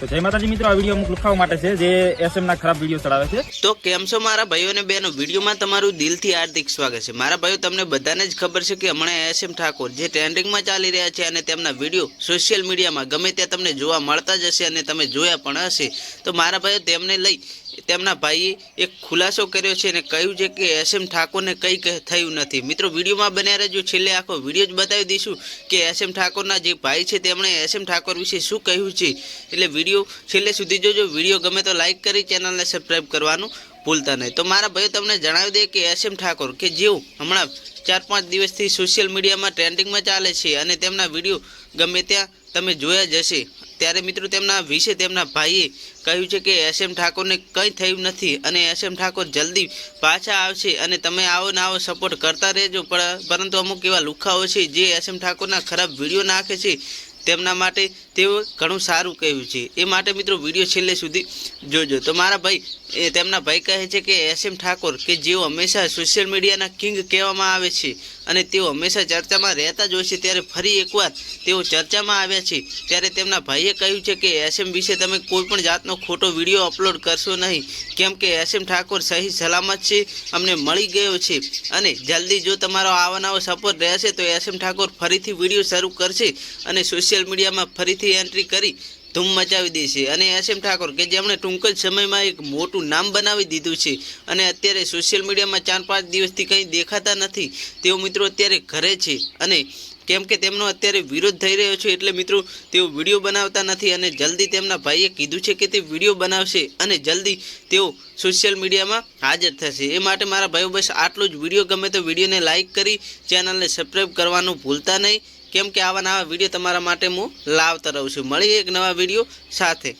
તો એસએમ કેમ છો મારા ભાઈઓ અને બહેનો તમારું દિલથી હાર્દિક સ્વાગત છે. મારા ભાઈઓ, તમને બધાને જ ખબર છે કે હમણાં એસ એમ ઠાકોર જે ટ્રેન્ડિંગમાં ચાલી રહ્યા છે અને તેમના વીડિયો સોશિયલ મીડિયામાં ગમે ત્યાં તમને જોવા મળતા જ હશે અને તમે જોયા પણ હશે. તો મારા ભાઈઓ, તેમને લઈ તેમના ભાઈએ એક ખુલાસો કર્યો છે અને કહ્યું છે કે એસ એમ ઠાકોરને કંઈ થયું નથી. મિત્રો, વિડીયોમાં બન્યા રહેજો. છેલ્લે આખો વીડિયો જ બતાવી દઈશું કે એસ એમ ઠાકોરના જે ભાઈ છે, તેમણે એસ એમ ઠાકોર વિશે શું કહ્યું છે. એટલે વીડિયો છેલ્લે સુધી જોજો. વીડિયો ગમે તો લાઈક કરી, ચેનલને સબસ્ક્રાઈબ કરવાનું ભૂલતા નહીં. તો મારા ભાઈઓ તમને જણાવી દે કે એસ એમ ઠાકોર કે જેઓ હમણાં ચાર પાંચ દિવસથી સોશિયલ મીડિયામાં ટ્રેન્ડિંગમાં ચાલે છે અને તેમના વીડિયો ગમે ત્યાં તમે જોયા જ હશે. ત્યારે મિત્રો તેમના વિશે તેમના ભાઈએ કહ્યું છે કે એસ એમ ઠાકોરને કંઈ થયું નથી અને એસ એમ ઠાકોર જલ્દી પાછા આવશે અને તમે આવો ને આવો સપોર્ટ કરતા રહેજો. પણ પરંતુ અમુક એવા લુખાઓ છે જે એસ એમ ઠાકોરના ખરાબ વીડિયો નાખે છે. તેમના માટે તેઓ ઘણું સારું કહ્યું છે. એ માટે મિત્રો વીડિયો છેલ્લે સુધી જોજો. તો મારા ભાઈ, એ તેમના ભાઈ કહે છે કે એસ એમ ઠાકોર કે જેઓ હંમેશા સોશિયલ મીડિયાના કિંગ કહેવામાં આવે છે અને તેઓ હંમેશા ચર્ચામાં રહેતા જ હોય છે, ત્યારે ફરી એકવાર તેઓ ચર્ચામાં આવ્યા છે. ત્યારે તેમના ભાઈએ કહ્યું છે કે એસએમ વિશે તમે કોઈ પણ જાતનો ખોટો વીડિયો અપલોડ કરશો નહીં. કેમ કે એસએમ ઠાકોર સહી સલામત છે, અમને મળી ગયો છે. અને જલ્દી જો તમારો આવા સપોર્ટ રહેશે, તો એસ એમ ઠાકોર ફરીથી વીડિયો શરૂ કરશે અને સોશિયલ મીડિયામાં ફરીથી એન્ટ્રી કરી ધૂમ મચાવી દેશે અને એસએમ ઠાકોર કે જેમણે ટૂંક જ સમયમાં એક મોટું નામ બનાવી દીધું છે અને અત્યારે સોશિયલ મીડિયામાં ચાર પાંચ દિવસથી કંઈ દેખાતા નથી તેઓ મિત્રો અત્યારે ઘરે છે અને કેમ કે તેમનો અત્યારે વિરોધ થઈ રહ્યો છે એટલે મિત્રો તેઓ વીડિયો બનાવતા નથી અને જલ્દી તેમના ભાઈએ કીધું છે કે તે વીડિયો બનાવશે અને જલ્દી તેઓ સોશિયલ મીડિયામાં હાજર થશે. એ માટે મારા ભાઈઓ બસ આટલું જ. વીડિયો ગમે તો વિડીયોને લાઇક કરી ચેનલને સબસ્ક્રાઈબ કરવાનું ભૂલતા નહીં. કેમ કે આવા નવા વીડિયો તમારા માટે હું લાવતા રહું છું. મળીએ એક નવા વીડિયો સાથે.